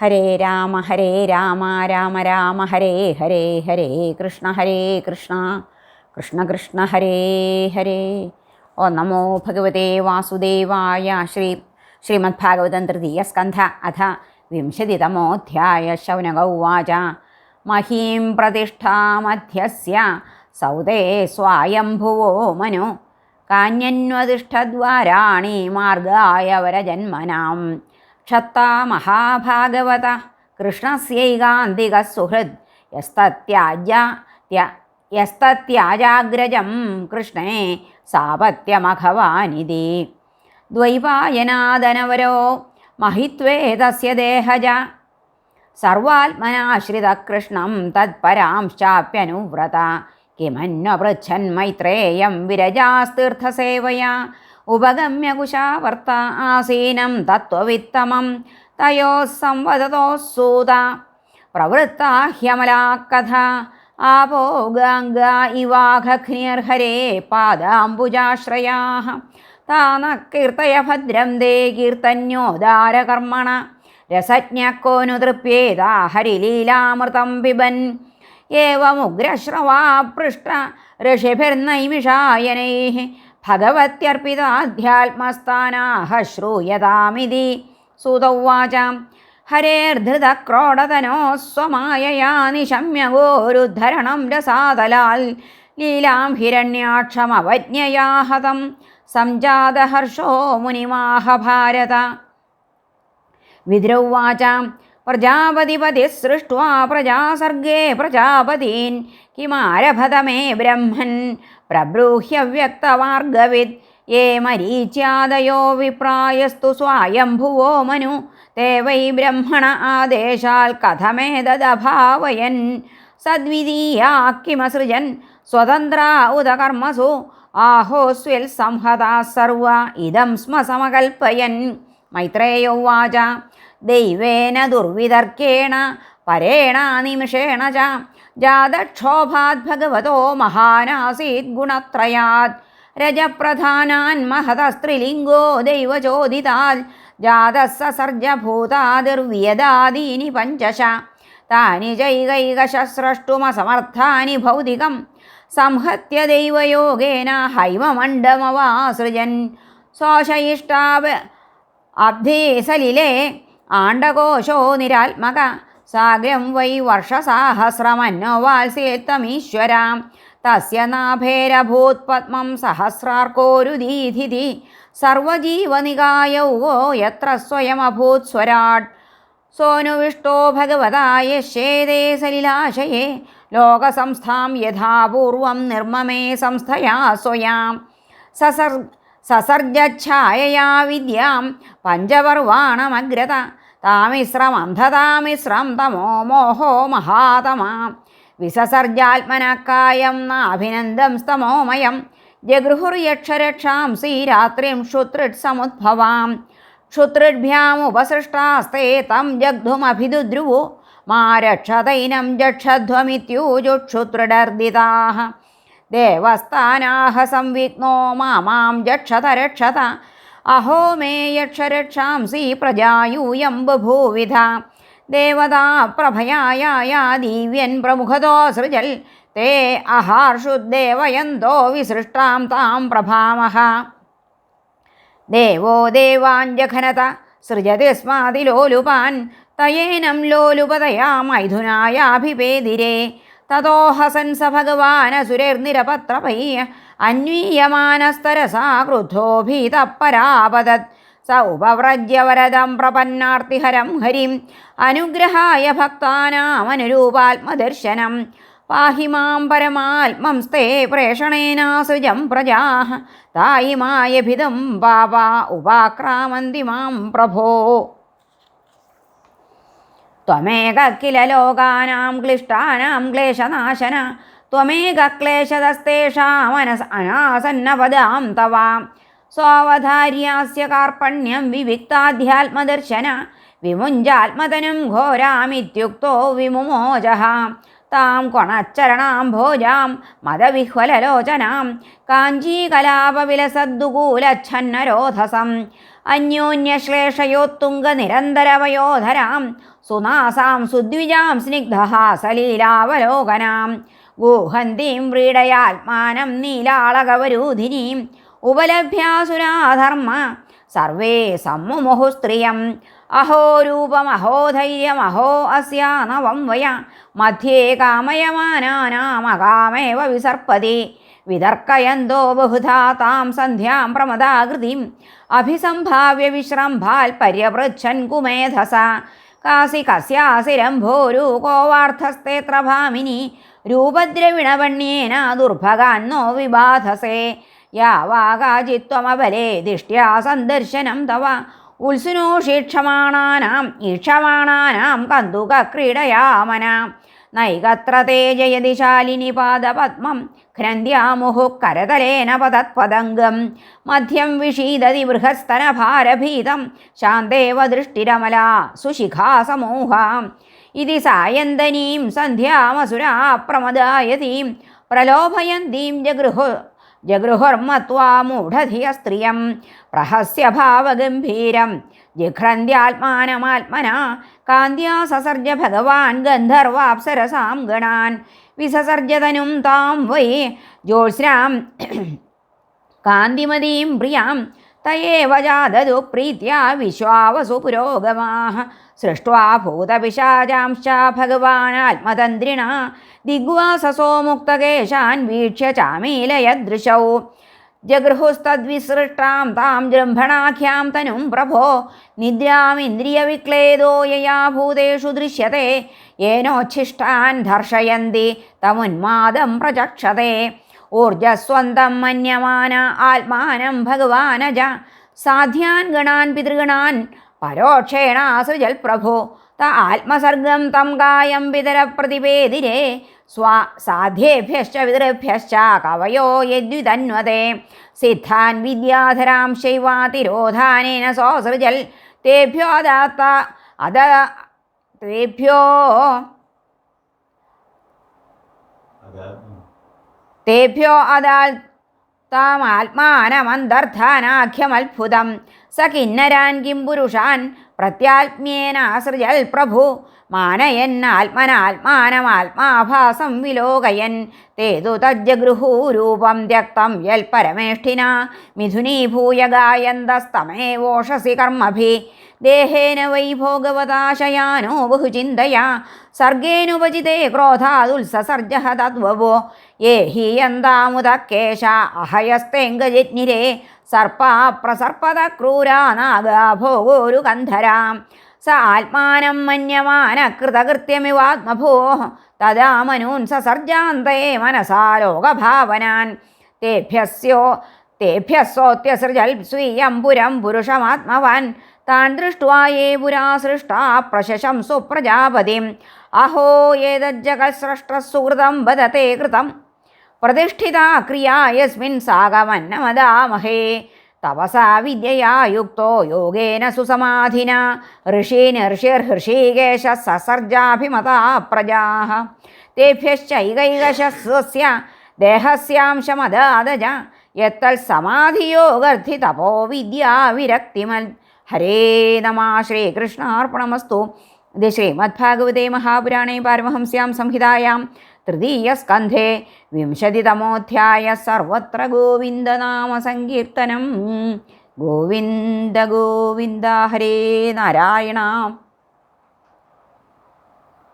ഹരേ രാമ ഹരേ രാമ രാമ രാമ ഹരേ ഹരേ ഹരേ കൃഷ്ണ ഹരേ കൃഷ്ണ കൃഷ്ണ കൃഷ്ണ ഹരേ ഹരേ. ഓ നമോ ഭഗവതേ വാസുദേവായ ശ്രീ ശ്രീമദ് ഭാഗവതം തൃതീയ സ്കന്ധ അഥ വിംശതിതമോധ്യായ ശൗനക മഹീം പ്രതിഷ്ഠാമധ്യസ്യ സൗദേ സ്വായംഭുവോ മനു. കാന്യന്വതിഷ്ഠദ്വാരാണി മാർഗായ വരജന്മനാം. ക്ഷത്താ മഹാഭാഗവത. കൃഷ്ണസ്യൈകാന്തിക സുഹൃദ് യസ്തത്യാജ ത്യ- യസ്തത്യാജാഗ്രജം കൃഷ്ണേ സാപത്യമഘവാനിതി ദ്വൈപായനാദനവരോ മഹിത്വേ देहज ദേഹജ. സർവാത്മനാശ്രിതകൃഷ്ണം തത്പരാംശ്ചാപ്യനുവ്രത കിമന്വപൃച്ഛൻ മൈത്രേയം വിരജാസ്തീർത്ഥസേവയാ ഉപഗമ്യ കുശാവർത്ത ആസീനം തത്വവിത്തമം തയോ സംവദതോ സൂത. ഹ്യമലാ കഥ ആപോ ഗംഗ ഇവാഘ്നിർഹരേ പാദാംബുജാശ്രയാ താന കീർത്തയ ഭദ്രം ദേ കീർത്തന്യോദാരകർമ്മണ. രസജ്ഞക്കോനു തൃപ്യേതാ ഹരിലീലാമൃതം പിബൻ ഏവമുഗ്രശ്രവാ പൃഷ്ട ഋഷിഭിർനൈമിഷായനൈ. ഭഗവത്യർപ്പിതാധ്യാത്മസ്ഥാനാഹ ശ്രൂയതാമിതി. സൂതൗവാചാം ഹരേർധൃതക്രോഡതനോ സ്വമായയാ നിശമ്യഗോരുദ്ധരണം രസാതലാൽ. ലീലാം ഹിരണ്യാക്ഷമവജ്ഞയാഹതം സംജാതഹർഷോ മുനിമാഹ ഭാരത വിദ്രൗവാചാം പ്രജാപതിപതി സൃഷ്ട്വാ പ്രജാസർഗേ പ്രജാപതീൻ. കിമാരഭതമേ ബ്രഹ്മൻ പ്രബ്രൂഹ്യ വ്യക്തമാർഗവിത് യേ മരീച്യാദയോ വിപ്രായസ്തു സ്വായംഭുവോ മനു. തേ വൈ ബ്രഹ്മണ ആദേശാൽ കഥമേതദഭാവയൻ. സദ്വിതീയാ കിമസൃജൻ സ്വതന്ത്ര ഉദകർമ്മസു. ആഹോസ്വിൽ സംഹതാ സർവ ഇതം സ്മ സമകൽപ്പയൻ. മൈത്രേയോവാച ദൈവേന ദുർവിതർക്കേണ പരേണ നിമിഷേണ ച. ജാതക്ഷോഭാത് ഭഗവതോ മഹാനാസീത് ഗുണത്രയാത് രജപ്രധാനാൻ മഹതസ്ത്രീലിംഗോ ദൈവചോദിതാൽ ജാതസസർജഭൂതാദിർവ്യദാദീനി പഞ്ചശ. താനി ചൈകൈകശസ്രഷ്ടുമസമർത്ഥാനി ഭൗതികം. സംഹത്യ ദൈവയോഗേന ഹൈമമണ്ഡമവാസൃജൻ. സ്വശയിഷ്ടാവ അബ്ധീസലിലേ ആണ്ടകോശോ നിരാത്മക. സാഗ്രം വൈ വർഷസാഹസ്രമന്നോവാൽസേത്തമീശ്വരാം തസ്യ നാഭേരഭൂത് പത്മം സഹസ്രാർക്കോരുദീധിതി സർവജീവനികായൗവോ യത്ര സ്വയമഭൂത് സ്വരാട് സോനുവിഷ്ടോ ഭഗവതായ ശേദേ സലിലാശയേ ലോകസംസ്ഥാം യഥാപൂർവം നിർമ്മമേ സംസ്ഥയാ സ്വയാം സസർ സസർജഛായയാ വിദ്യാം പഞ്ചപർവാണമഗ്രത താമിശ്രമന്ധതാമിശ്രം തമോ മോഹോ മഹാതമാം വിസസർജാത്മനക്കായം നാഭിനന്ദം സ്തമോമയം. ജഗൃഹുർയക്ഷരക്ഷാംസി രാത്രിം ക്ഷുത്രിട് സമുദ്ഭവാം. ക്ഷുത്രിഭ്യാമുപസൃഷ്ടാസ്തേ തം ജഗ്ധുമഭിദുദ്രുവു. മാ രക്ഷതൈനം ജക്ഷധ്വമിത്യൂജുക്ഷുത്രിടർദിതാः ദേവസ്ഥാനാഹ സംവിഘ്നോ മാമാം ജക്ഷത രക്ഷത അഹോ മേ യക്ഷരക്ഷാംസി പ്രജായൂയം ബഭൂവിധ. ദേവതാ പ്രഭയായ ദിവ്യൻ പ്രമുഖതോ സൃജൽ തേ അഹാർഷുദ്ദേവയന്തോ വിസൃഷ്ടാം താം പ്രഭാമഹ. ദേവോ ദേവാഞ്ജഘനത സൃജതി സ്മാതിലോലുപാൻ തയേനം ലോലുപതയാ മൈഥുനായാഭിപേദിരേ തതോ ഹസൻ സ ഭഗവാനസുരൈർനിരപത്രപൈ അന്വീയമാനസ്തരസാ ക്രുദ്ധോ ഭീതപരാപതത് സ ഉപവ്രജ്യവരദം പ്രപന്നാർത്തിഹരം ഹരിം അനുഗ്രഹായ ഭക്താനാമനുരൂപാത്മദർശനം പാഹി മാം പരമാത്മംസ്തേ പ്രേഷണേനാസൃജം പ്രജാ തായി മായഭിതം പാപ ഉപാക്രാമന്തി മാം പ്രഭോ ത്വമേക കില ലോകാനാം ക്ലിഷ്ടാനാം ക്ലേശനാശന. ത്വമേക ക്ലേശതസ്തേഷാമനസ് അനാസന്നപദാം തവ. സ്വാവധാര്യാസ്യ കാർപ്പണ്യം വിവിക്താധ്യാത്മദർശന. വിമുഞ്ചാത്മതനും ഘോരാമിത്യുക്തോ വിമുമോചഹ. താം കൊണച്ചരണാം ഭോജാം മതവിഹ്വലലോചനാം. കാഞ്ചീകലാപവിലസദ്ദുകൂലച്ഛന്നരോധസം അന്യോന്യശ്ലേഷയോത്തുംഗനിരന്തരവയോധരാം സുനാസാം സുദ്വിജാം സ്നിഗ്ധഹാസലീലാവലോകനാം ഗൂഹന്തീം വ്രീഡയാത്മാനം നീലാളകവരൂധിനീം ഉപലഭ്യാസുരാധർമ്മ സർവേ സമ്മുമുഹു സ്ത്രിയം അഹോ രൂപമഹോ ധൈര്യമഹോ അസ്യാ നവം വയ മധ്യേ കാമയമാനാമകാമേവ വിസർപ്പതി. വിതർക്കയന്തോ ബഹുധാ താം സന്ധ്യാം പ്രമദാകൃതിം അഭിസംഭാവ്യ വിശ്രംഭാൽ പര്യപൃച്ഛൻ കുമേധസ. കാസി കസ്യാസിരംഭോരു കോവാർത്ഥസ്തേത്ര ഭാമിനി രൂപദ്രവിണവണ്യേന ദുർഭഗാന്നോ വിബാധസേ. യാവാകാചിത്വമബലേ ദിഷ്ട്യാ സന്ദർശനം തവ ഉത്സുനോഷീക്ഷമാണാനാം ഈക്ഷമാണാനാം കന്തുകക്രീഡയാമന നൈകത്ര തേ ജയതി ശാലിനി പാദപത്മം ഘ്നന്ത്യാമുഹു കരതലേന പതത്പദംഗം മധ്യം വിഷീദതി ബൃഹസ്തനഭാരഭീതം ശാന്തേവ ദൃഷ്ടിരമല സുശിഖാസമൂഹാം. ഇതി സായന്തനീം സന്ധ്യാമസുരാ പ്രമദായതീം പ്രലോഭയന്തീം ജഗൃഹു ജഗൃഹുർമത്വാമൂഢധിയ സ്ത്രിയം പ്രഹസ്യ ഭാവഗംഭീരം. ജിഘ്രന്ത്യാത്മാനമാത്മന കാന്ത്യാ സസർജ ഭഗവാൻ ഗന്ധർവാപ്സരസാം ഗണാൻ. വിസസർജതനും താം വൈ ജ്യോത്സ്നാം. കാന്തിമതീം പ്രിയാം. തയേവ ജാതതു പ്രീത്യ വിശ്വാവസു പുരോഗമാः. സൃഷ്ട്വാ ഭൂതപിശാചാംശ്ച ഭഗവാനാത്മതന്ത്രിണ. ദിഗ്വാസസോ മുക്തകേശാൻ വീക്ഷ്യ ചാമീലയദൃശൗ. ജഗൃഹുസ്തദ്വിസൃഷ്ടാം താം ജൃംഭണാഖ്യാം തനും പ്രഭോ. നിദ്രാമിന്ദ്രിയവിക്ലേദോ യയാ ഭൂതേഷു ദൃശ്യത്തെ. യേനോച്ഛിഷ്ടാൻ ധർഷയന്തി തമുന്മാദം പ്രചക്ഷത്തെ ഊർജസ്വന്തം മന്യമാന ആത്മാനം ഭഗവാനജ. സാധ്യാൻ ഗണാൻ പിതൃഗണാൻ. പരോക്ഷേണ സൃജൽ പ്രഭോ. ത ആത്മസർഗം തം കായം പിതര പ്രതിപേതിരേ. സ്വാ സാധ്യേഭ്യശ്ച പിതൃഭ്യശ്ച കവയോ യദ്വിതന്വതേ. സിദ്ധാൻ വിദ്യാധരാം ശൈവാതിരോധാനേന സോസൃജൽ തേഭ്യോ ദാത്ത അത തേഭ്യോ തേഭ്യോ അതാൽ താമാത്മാനമന്തർധാനാഖ്യമത്ഭുതം സ കിന്നരാൻ കിം പുരുഷാൻ പ്രത്യാത്മ്യേനാസൃജൽ പ്രഭു മാനയന്നാത്മനാത്മാനമാത്മാഭാസം വിലോകയൻ. തേതു തജ്ജഗൃഹൂരൂപം ത്യക്തം യൽ പരമേഷ്ഠിന. മിഥുനീഭൂയ ഗായന്തസ്തമേവോഷസി കർമ്മഭി. ദേഹേന വൈ ഭോഗവതാശയാനോ ബഹുചിന്തയാ സർഗേനുപജിതേ ക്രോധാതുത്സസർജ തദ്വോ യേ ഹീയന്താമുദക്കേശ അഹയസ്തേങ്കജിജ്ഞിരേ. സർപ്പാ പ്രസർപ്പത ക്രൂരാ നാഗാ ഭോഗോരു കന്ധരാം സ ആത്മാനം മന്യമാന കൃതകൃത്യമിവാത്മഭോ. തദാ മനൂൻ സസർജാന്തേ മനസാ ലോകഭാവനാൻ. തേഭ്യസ്യോ തേഭ്യസ്സോത്യസൃജൽ സ്വീയം പുരം പുരുഷമാത്മവാൻ. താൻ ദൃഷ്ട്വായേ പുരാ സൃഷ്ടാ പ്രശശംസു പ്രജാപതിം അഹോ ഏതജ്ജഗത്സ്രഷ്ടസുഹൃതം വദത്തെ കൃതം. പ്രതിഷ്ഠിതാ ക്രിയാ യസ്മിൻ സാഗമന്നമദാമഹേ. തപസാ വിദ്യയാ യുക്തോ യോഗേന സുസമാധിന. ഋഷീനിർഷിർഹൃഷീകേശ സസർജാഭിമതാ പ്രജാ തേഭ്യശ്ചൈകൈകശസ്വസ്യ ദേഹസ്യാംശമദാദജ. യത്തൽ സമാധിയോഗർദ്ധി തപോ വിദ്യാ വിരക്തിമൽ. ഹരേ നമ ശ്രീകൃഷ്ണാർപ്പണമസ്തു. ഇത് ശ്രീമദ്ഭാഗവതേ മഹാപുരാണേ പാരമഹംസ്യാം സംഹിതായാം. തൃതീയസ്കന്ധേ. വിംശതിതമോധ്യായ സർവത്ര ഗോവിന്ദനാമസങ്കീർത്തനം ഗോവിന്ദ ഗോവിന്ദ ഹരേ നാരായണ.